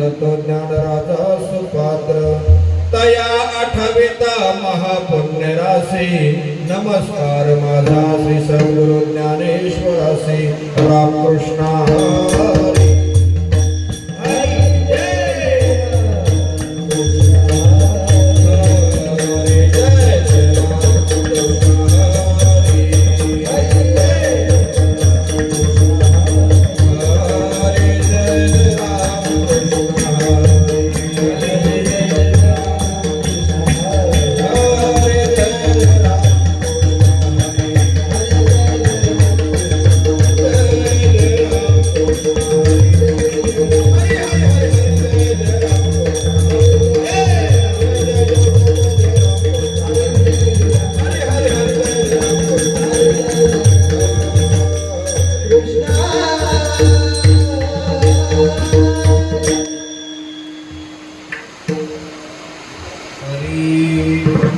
तो ज्ञान राजा सुपात्र तया अठविता महापुण्य राशि नमस्कार माधा श्री सद्गुरु ज्ञानेश्वराशी रामकृष्णा। Música